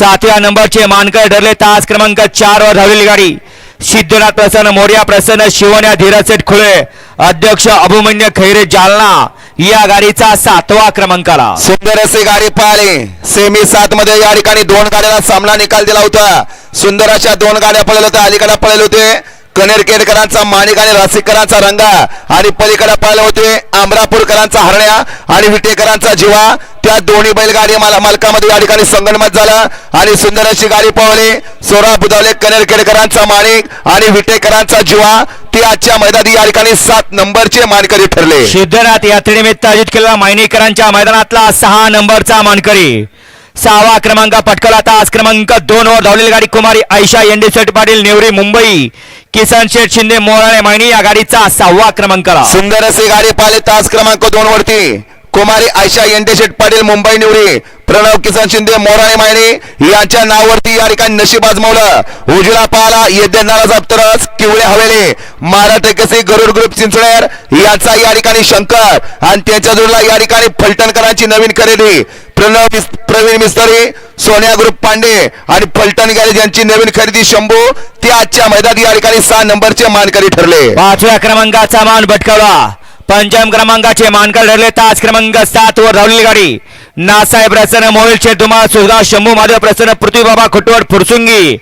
सातव्या नंबरचे मानकर ठरले तास क्रमांक चार वर धावलेली गाडी. सिद्धनाथ प्रसन्न मोर्या प्रसन्न शिवण्या धीरसेठ खुळे अध्यक्ष अभिमन्य खैरे जालना. या गाडीचा सातवा क्रमांक आला सुंदर अशी गाडी पळाली सेमी सात मध्ये या ठिकाणी दोन गाड्याला सामना निकाल दिला होता. सुंदर अशा दोन गाड्या पळल्या होत्या. अलीकडे पळले होते. कनेरकेडकरांचा माणिक आणि रासिकरांचा रंगा. आणि पलीकडे पाहिलं होते आमरापूरकरांचा हरण्या आणि विटेकरांचा जीवा. त्या दोन्ही बैलगाडी माल मालकामध्ये या ठिकाणी संगणमत झाला. आणि सुंदर अशी गाडी पळवली. सोरा बुधावले कनेरकेडकरांचा माणिक आणि विटेकरांचा जीवा. ते आजच्या मैदानी या ठिकाणी सात नंबरचे मानकरी ठरले. सिद्धनाथ यात्रेनिमित्त आयोजित केलेला मायनेकरांच्या मैदानातला सहा नंबरचा मानकरी. सहावा क्रमांक पटकला तास क्रमांक दोन वर धावलेली गाडी कुमारी आयशा शेठ पाटील नेवरी मुंबई. किसन शेठ शिंदे मोराळे मायनी या गाडीचा सहावा क्रमांक सुंदर असे गाडी पाहिले तास क्रमांक दोन वरती. कुमारी आयशा शेठ पाटील मुंबई निवडी प्रणव किसन शिंदे मोराळे मायने यांच्या नावावरती या ठिकाणी नशीब आजमावलं. उजळा पाला येद्या नाराज तरस किवळे हवेले. महाराष्ट्र केसरी गरुड ग्रुप चिंचणेर यांचा या ठिकाणी शंकर आणि त्यांच्या जोडला या ठिकाणी फलटणकरांची नवीन खरेदी. प्रणव प्रवीण मिस्त्री सोन्या ग्रुप पांडे आणि फलटण गॅरेज यांची नवीन खरेदी शंभू ते आजच्या मैदानी या ठिकाणी सहा नंबरचे मानकरी ठरले. पाचव्या क्रमांकाचा मान भटकावला. पंचम क्रमांकाचे मानकर ठरले. तास क्रमांक सात वर धावलेली गाडी. नासाहेब प्रसन्न मोहिल शेतुमा सुधा शंभू महादेव प्रसन्न पृथ्वीबाबा खुटवड फुरसुंगी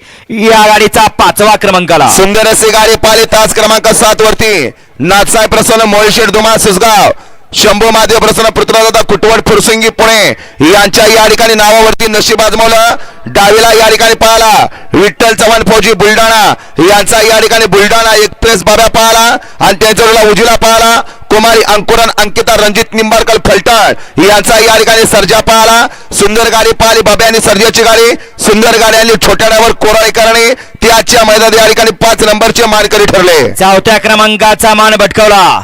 या गाडीचा पाचवा क्रमांकाला सुंदर अशी गाडी पाली तास क्रमांक सात वरती नाथसाई प्रसन्न मोळशेठ दुमा सुसगाव शंभू महादेव प्रसन्न पृथ्वीराजा कुटवड फुरसिंगी पुणे यांच्या या ठिकाणी नावावरती नशीब आजमावलं. डावीला या ठिकाणी पाहिला विठ्ठल चव्हाण फौजी बुलढाणा यांचा या ठिकाणी बुलढाणा एक्सप्रेस बाब्या पाहिला आणि त्यांच्या उजवीला पाहिला कुमारी अंकुरन अंकिता रणजित निंबारकर फलटण यांचा या ठिकाणी सर्जा पाहिला सुंदर गाडी पाहिली बाब्या आणि सर्जाची गाडी. सुंदर गाड्यांनी छोट्या डावर कोराळे करणे त्याच्या आजच्या मैदानात या ठिकाणी पाच नंबरचे मानकरी ठरले. चौथ्या क्रमांकाचा मान भटकवला.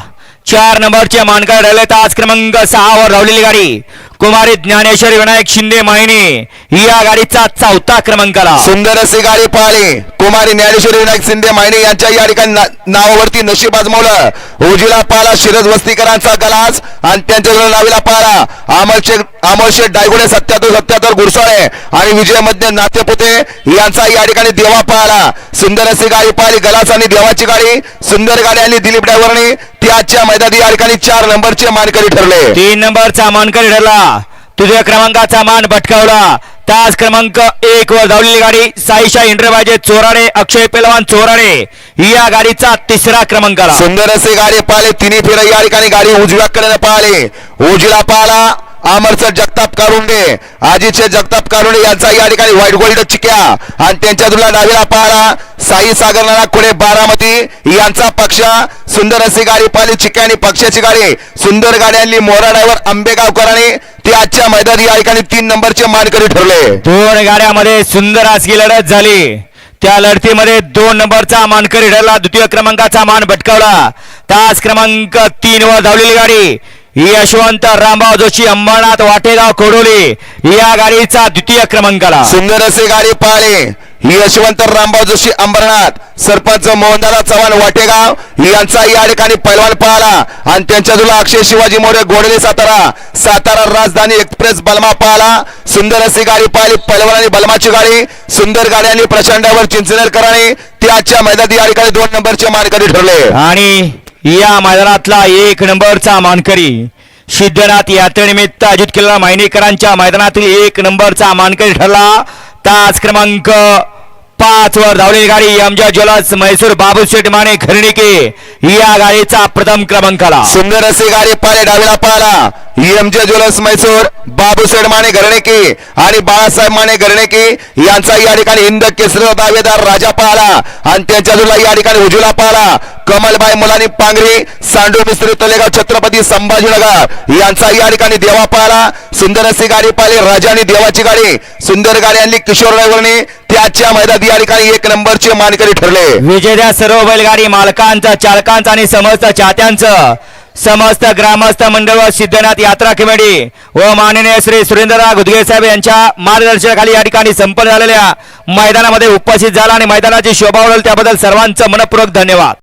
चार नंबरच्या मानकर ठरले तास क्रमांक सहा वर धावलेली गाडी. कुमारी ज्ञानेश्वरी विनायक शिंदे माहिनी या गाडीचा चौथा क्रमांकाला सुंदर अशी गाडी पाहिली कुमारी ज्ञानेश्वरी विनायक शिंदे मायने यांच्या या ठिकाणी ना- नावावरती नशीब आजमावलं. उजवीला पाला शिरज वस्तीकरांचा गलास आणि त्यांच्या नावीला पाला अमल शेख अमोल शेठ डायगुडे सत्याहत्तर सत्याहत्तर गुरसाळे आणि विजय मध्य नातेपुते यांचा या ठिकाणी देवा पाहला सुंदर अशी गाडी पाहिली गलास आणि देवाची गाडी सुंदर गाडी आणि दिलीप ड्रायव्हरने ती आजच्या मैदानी या ठिकाणी चार नंबरचे मानकरी ठरले. तीन नंबरचा मानकरी ठरला. तुझ्या क्रमांकाचा मान भटकावला. तास क्रमांक एक वर धावलेली गाडी साईशा इंद्रबाजे चोराडे अक्षय पेलवान चोराडे. या गाडीचा तिसरा क्रमांकाला. सुंदर असे गाडी पाहिले. तिन्ही फेर या ठिकाणी गाडी उजव्याकडे पाहिले. उजव्या पाहिला अमरसर जगताप कारुंडे आजीचे जगताप कारुंडे यांचा या ठिकाणी व्हाईट गोल्ड चिक्या. आणि त्यांच्या तुला डावीला पाहला साई सागर नाना कुडे बारामती. यांचा पक्ष. सुंदर अशी गाडी पाहिली चिक्या आणि पक्षाची गाडी. सुंदर गाड्यांनी मोरा ड्रायव्हर आंबेगावकरांनी ते आजच्या मैदान या ठिकाणी तीन नंबरचे मानकरी ठरले. दोन गाड्यामध्ये सुंदर अशी लढत झाली. त्या लढतीमध्ये दोन नंबरचा मानकरी ठरला. द्वितीय क्रमांकाचा मान भटकावला. तास क्रमांक तीन वर धावलेली गाडी. यशवंत रामभाऊ जोशी अंबरनाथ वाटेगाव कोडोली या गाडीचा द्वितीय क्रमांकाला. सुंदर असे गाडी पाहिले. यशवंत रामभाऊ जोशी अंबरनाथ सरपंच मोहनदादा चव्हाण वाटेगाव यांचा या ठिकाणी पैलवान पाहला आणि त्यांच्या तुला अक्षय शिवाजी मोरे गोडले सातारा सातारा राजधानी एक्सप्रेस बलमा पाहला सुंदर अशी गाडी पाहिली पैलवान आणि बलमाची गाडी. सुंदर गाड्यांनी प्रचंडावर चिंचनेरकरांनी ते आजच्या मैदानात या ठिकाणी दोन नंबरचे मानकरी ठरले. आणि या मैदानातला एक नंबरचा मानकरी सिद्धनाथ यात्रेनिमित्त आयोजित केलेला मायनेकरांच्या मैदानातील एक नंबरचा मानकरी ठरला. तास क्रमांक पाच वर धावलेली गाडी आमच्या ज्वेलर्स मैसूर बाबू शेठ माने खरणिके. या गाडीचा प्रथम क्रमांकाला सुंदर अशी गाडी पाले डावीला पाहला एमजे ज्वेलर्स मैसूर बाबूसेठ माने घरणेकी आणि बाळासाहेब माने घरणेकी यांचा या ठिकाणी हिंद केसरी दावेदार राजा पाहला आणि त्यांच्या जुला या ठिकाणी उजूला पाहला कमलबाई मुलानी पांगरी सांडू मिस्त्री तलेगाव छत्रपती संभाजीनगर यांचा या ठिकाणी देवा पाहला सुंदर अशी गाडी पाहिली राजा आणि देवाची गाडी. सुंदर गाडी आणली किशोर ड्रायव्हरने त्याच्या मैदानात या ठिकाणी एक नंबरचे मानकरी ठरले. विजेत्या सर्व बैलगाडी मालकांचा चालकांचा आणि समस्त चाहत्यांचं. समस्त ग्रामस्थ मंडळ व सिद्धनाथ यात्रा कमिटी व माननीय श्री सुरेंद्रराव गुदगे साहेब यांच्या मार्गदर्शनाखाली या ठिकाणी संपन्न झालेल्या मैदानामध्ये उपस्थित झाला आणि मैदानाची शोभा उडल त्याबद्दल सर्वांचं मनपूर्वक धन्यवाद.